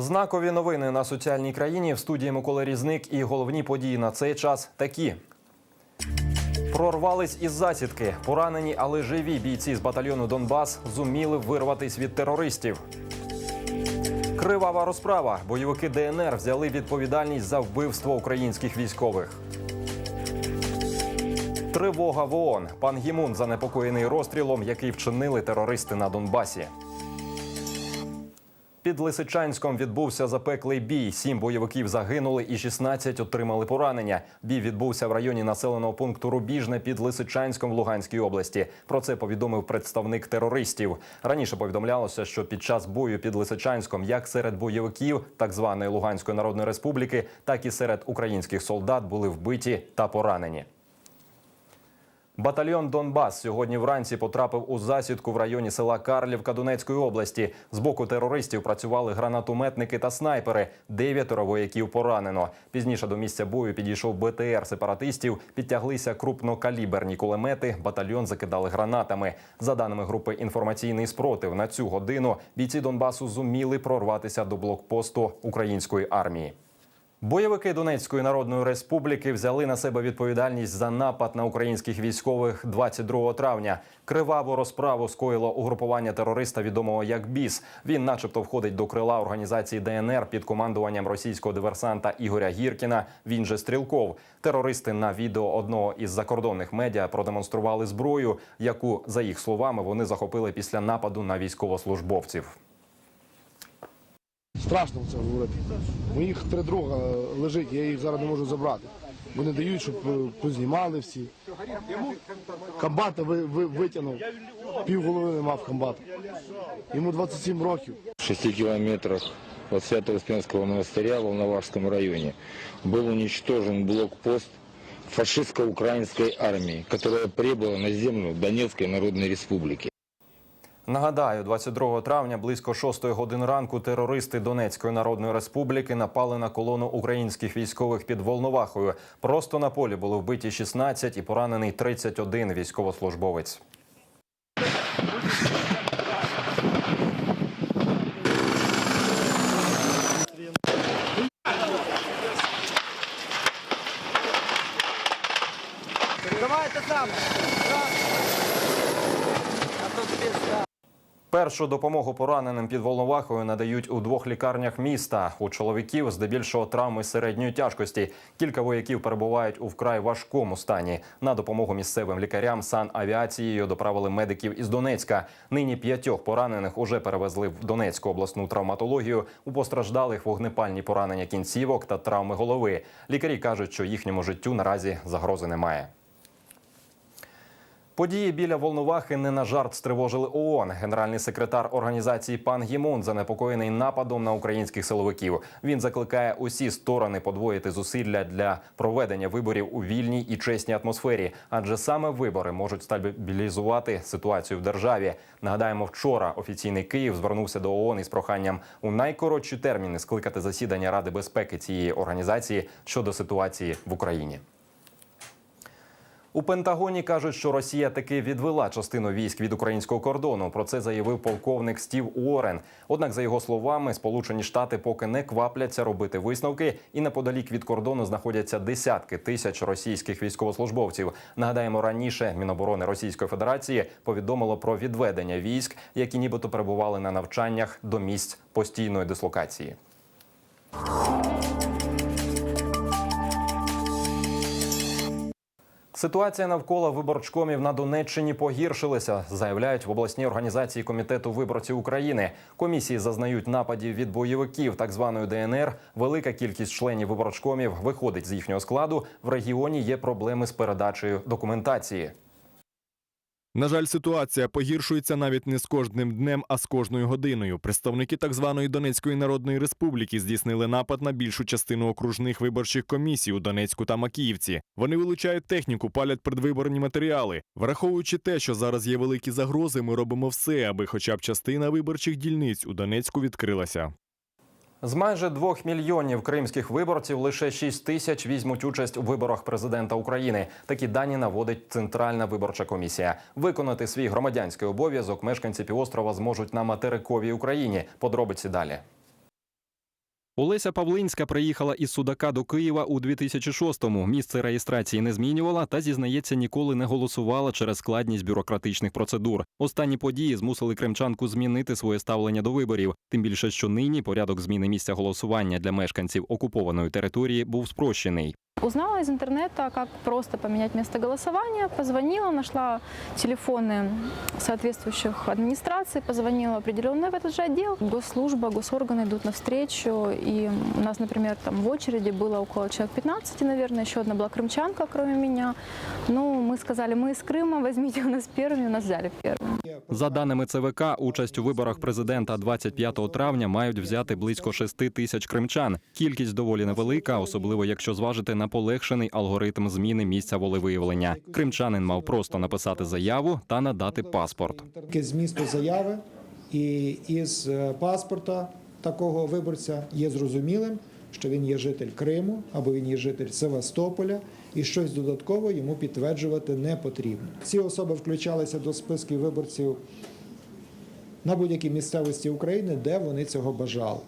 Знакові новини на соціальній країні в студії Микола Різник і головні події на цей час такі. Прорвались із засідки. Поранені, але живі бійці з батальйону Донбас зуміли вирватись від терористів. Кривава розправа. Бойовики ДНР взяли відповідальність за вбивство українських військових. Тривога в ООН. Пан Гімун занепокоєний розстрілом, який вчинили терористи на Донбасі. Під Лисичанськом відбувся запеклий бій. Сім бойовиків загинули і 16 отримали поранення. Бій відбувся в районі населеного пункту Рубіжне під Лисичанськом в Луганській області. Про це повідомив представник терористів. Раніше повідомлялося, що під час бою під Лисичанськом, як серед бойовиків так званої Луганської Народної Республіки, так і серед українських солдат були вбиті та поранені. Батальйон Донбас сьогодні вранці потрапив у засідку в районі села Карлівка Донецької області. З боку терористів працювали гранатометники та снайпери. Дев'ятеро вояків поранено. Пізніше до місця бою підійшов БТР сепаратистів. Підтяглися крупнокаліберні кулемети. Батальйон закидали гранатами. За даними групи інформаційний спротив, на цю годину бійці Донбасу зуміли прорватися до блокпосту української армії. Бойовики Донецької Народної Республіки взяли на себе відповідальність за напад на українських військових 22 травня. Криваву розправу скоїло угрупування терориста, відомого як БІС. Він, начебто, входить до крила організації ДНР під командуванням російського диверсанта Ігоря Гіркіна. Він же Стрілков. Терористи на відео одного із закордонних медіа продемонстрували зброю, яку, за їх словами, вони захопили після нападу на військовослужбовців. Страшно це говорити. Моїх три друга лежить, я їх зараз не можу забрати. Вони дають, щоб е, познімали всі. Комбата ви, ви, витягнув, пів голови не мав комбата. Йому 27 років. В шести километрах от Свято-Успенского монастыря в Волновахском районе был уничтожен блокпост фашистско-украинской армии, которая прибыла на землю Донецкой Народной Республики. Нагадаю, 22 травня близько 6 годин ранку терористи Донецької Народної Республіки напали на колону українських військових під Волновахою. Просто на полі були вбиті 16 і поранений 31 військовослужбовець. Першу допомогу пораненим під Волновахою надають у двох лікарнях міста. У чоловіків здебільшого травми середньої тяжкості. Кілька вояків перебувають у вкрай важкому стані. На допомогу місцевим лікарям санавіацією доправили медиків із Донецька. Нині п'ятьох поранених уже перевезли в Донецьку обласну травматологію. У постраждалих вогнепальні поранення кінцівок та травми голови. Лікарі кажуть, що їхньому життю наразі загрози немає. Події біля Волновахи не на жарт стривожили ООН. Генеральний секретар організації пан Гімун занепокоєний нападом на українських силовиків. Він закликає усі сторони подвоїти зусилля для проведення виборів у вільній і чесній атмосфері, адже саме вибори можуть стабілізувати ситуацію в державі. Нагадаємо, вчора офіційний Київ звернувся до ООН із проханням у найкоротші терміни скликати засідання Ради безпеки цієї організації щодо ситуації в Україні. У Пентагоні кажуть, що Росія таки відвела частину військ від українського кордону. Про це заявив полковник Стів Уоррен. Однак, за його словами, Сполучені Штати поки не квапляться робити висновки, і неподалік від кордону знаходяться десятки тисяч російських військовослужбовців. Нагадаємо, раніше Міноборони Російської Федерації повідомило про відведення військ, які нібито перебували на навчаннях до місць постійної дислокації. Ситуація навколо виборчкомів на Донеччині погіршилася, заявляють в обласній організації комітету виборців України. Комісії зазнають нападів від бойовиків так званої ДНР. Велика кількість членів виборчкомів виходить з їхнього складу. В регіоні є проблеми з передачею документації. На жаль, ситуація погіршується навіть не з кожним днем, а з кожною годиною. Представники так званої Донецької Народної Республіки здійснили напад на більшу частину окружних виборчих комісій у Донецьку та Макіївці. Вони вилучають техніку, палять предвиборні матеріали. Враховуючи те, що зараз є великі загрози, ми робимо все, аби хоча б частина виборчих дільниць у Донецьку відкрилася. З майже двох мільйонів кримських виборців лише 6 тисяч візьмуть участь у виборах президента України. Такі дані наводить Центральна виборча комісія. Виконати свій громадянський обов'язок мешканці півострова зможуть на материковій Україні. Подробиці далі. Олеся Павлинська приїхала із Судака до Києва у 2006-му. Місце реєстрації не змінювала та зізнається, ніколи не голосувала через складність бюрократичних процедур. Останні події змусили кримчанку змінити своє ставлення до виборів. Тим більше, що нині порядок зміни місця голосування для мешканців окупованої території був спрощений. Узнала из интернета, как просто поменять место голосования, позвонила, нашла телефоны соответствующих администраций, позвонила в определенный в этот же отдел. Госслужба, госорганы идут навстречу, и у нас, например, там в очереди было около человек 15, наверное, еще одна была крымчанка, кроме меня. Ну, мы сказали, мы из Крыма, возьмите у нас первыми, у нас взяли первыми. За даними ЦВК, участь у виборах президента 25 травня мають взяти близько 6 тисяч кримчан. Кількість доволі невелика, особливо якщо зважити на полегшений алгоритм зміни місця волевиявлення. Кримчанин мав просто написати заяву та надати паспорт. Змісту заяви і із е, паспорта такого виборця є зрозумілим, що він є житель Криму або він є житель Севастополя, і щось додатково йому підтверджувати не потрібно. Ці особи включалися до списків виборців на будь-якій місцевості України, де вони цього бажали.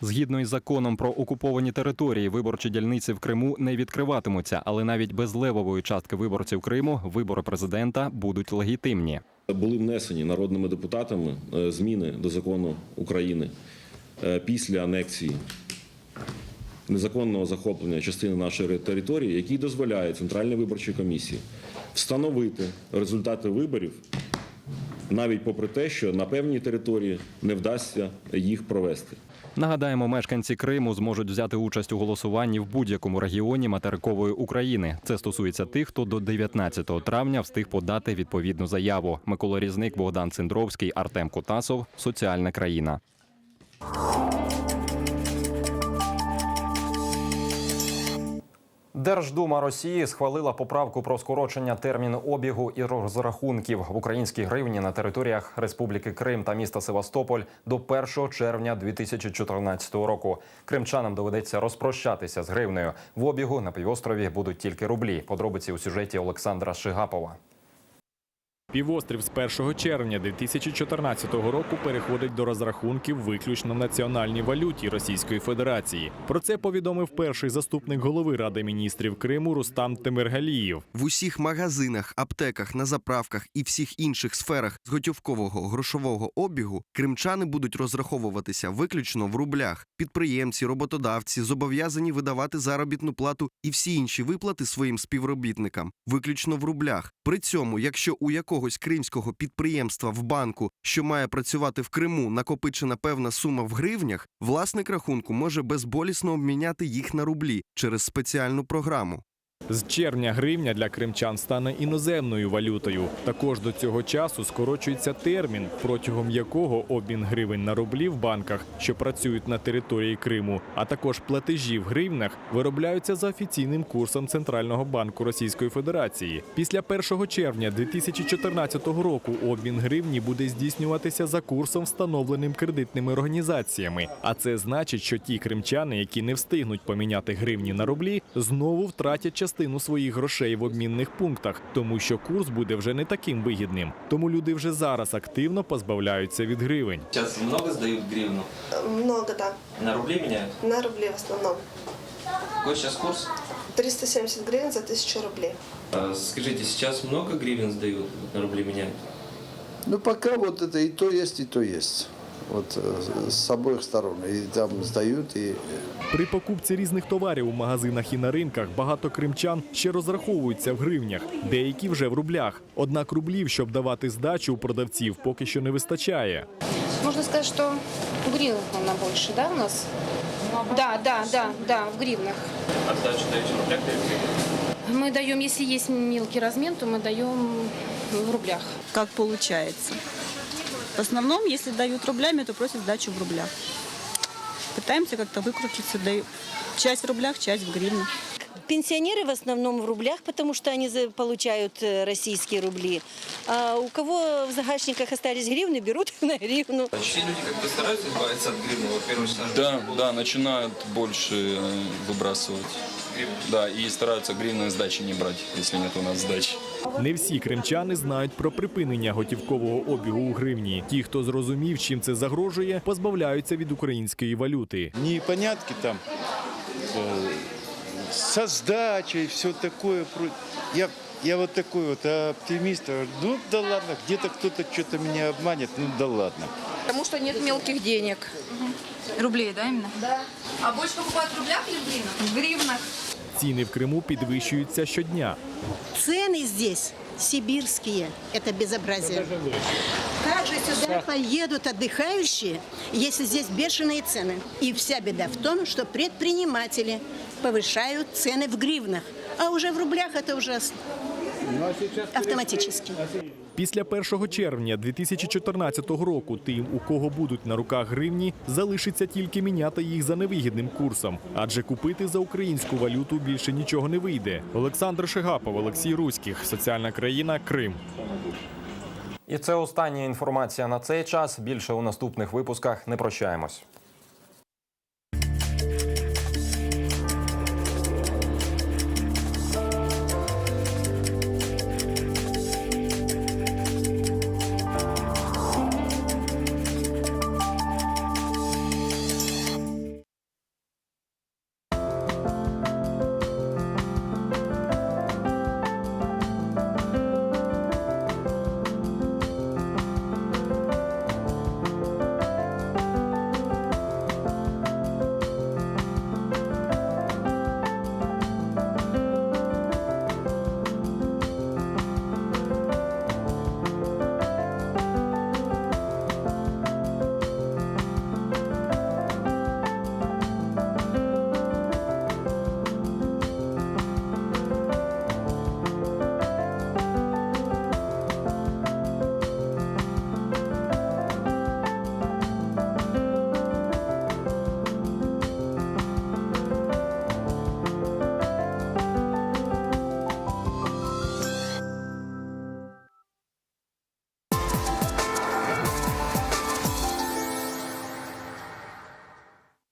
Згідно із законом про окуповані території, виборчі дільниці в Криму не відкриватимуться, але навіть без левової частки виборців Криму вибори президента будуть легітимні. Були внесені народними депутатами е, зміни до закону України е, після анексії незаконного захоплення частини нашої території, який дозволяє Центральній виборчій комісії встановити результати виборів, навіть попри те, що на певній території не вдасться їх провести. Нагадаємо, мешканці Криму зможуть взяти участь у голосуванні в будь-якому регіоні материкової України. Це стосується тих, хто до 19 травня встиг подати відповідну заяву. Микола Різник, Богдан Цендровський, Артем Кутасов. Соціальна країна. Держдума Росії схвалила поправку про скорочення терміну обігу і розрахунків в українській гривні на територіях Республіки Крим та міста Севастополь до 1 червня 2014 року. Кримчанам доведеться розпрощатися з гривнею. В обігу на півострові будуть тільки рублі. Подробиці у сюжеті Олександра Шигапова. Півострів з 1 червня 2014 року переходить до розрахунків виключно національній валюті Російської Федерації. Про це повідомив перший заступник голови Ради міністрів Криму Рустам Темиргалієв. В усіх магазинах, аптеках, на заправках і всіх інших сферах з готівкового грошового обігу кримчани будуть розраховуватися виключно в рублях. Підприємці, роботодавці зобов'язані видавати заробітну плату і всі інші виплати своїм співробітникам виключно в рублях. При цьому, якщо у якогось кримського підприємства в банку, що має працювати в Криму, накопичена певна сума в гривнях, власник рахунку може безболісно обміняти їх на рублі через спеціальну програму. З червня гривня для кримчан стане іноземною валютою. Також до цього часу скорочується термін, протягом якого обмін гривень на рублі в банках, що працюють на території Криму, а також платежі в гривнях виробляються за офіційним курсом Центрального банку Російської Федерації. Після 1 червня 2014 року обмін гривні буде здійснюватися за курсом, встановленим кредитними організаціями. А це значить, що ті кримчани, які не встигнуть поміняти гривні на рублі, знову втратять частину своїх грошей в обмінних пунктах, тому що курс буде вже не таким вигідним. Тому люди вже зараз активно позбавляються від гривень. Сейчас много сдают гривну? Много, да. На рубли меняют? На рубли в основном. Какой сейчас курс? 370 гривен за 1000 рублей. А, Скажите, сейчас много гривен сдают, на рубли меняют? Ну, пока вот это и то есть, и то есть. Вот э, с обоих сторон. И там сдают, и При покупці різних товарів у магазинах і на ринках багато кримчан ще розраховуються в гривнях, деякі вже в рублях. Однак рублів, щоб давати здачу у продавців, поки що не вистачає. Можно сказать, что в гривнах она больше, да, у нас? Да, да, да, да, в гривнах. Отдачу даете в рублях или в гривнах? Мы даем, если есть мелкий размен, то мы даем в рублях. как получается. В основном, если дают рублями, то просят сдачу в рублях. Пытаемся как-то выкрутиться, даю часть в рублях, часть в гривнах. Пенсионеры в основном в рублях, потому что они за- получают э, российские рубли. А у кого в загашниках остались гривны, берут на гривну. Почти люди как-то стараются избавиться от гривны, вот первый шаг. Да, да, начинают больше э, выбрасывать. Да, и стараются гривны сдачи не брать, если нет у нас сдачи. Не всі кримчани знають про припинення готівкового обігу у гривні. Ті, хто зрозумів, чим це загрожує, позбавляються від української валюти. непонятки там э, со сдачей, все такое. Я, я вот такой вот оптимист. Ну да ладно, где-то кто-то что-то меня обманет, ну да ладно. Потому что нет мелких денег. Рублей, да, именно? Да. А больше покупают в рублях или в гривнах? В гривнах. Ціни в Криму підвищуються щодня. Цены здесь сибирские. Это безобразие. Как же сюда поедут отдыхающие, если здесь бешеные цены? И вся беда в том, что предприниматели повышают цены в гривнах. А уже в рублях это ужасно. Автоматически. Після 1 червня 2014 року тим, у кого будуть на руках гривні, залишиться тільки міняти їх за невигідним курсом, адже купити за українську валюту більше нічого не вийде. Олександр Шегапов, Олексій Руських, соціальна країна Крим. І це остання інформація на цей час. Більше у наступних випусках не прощаємось.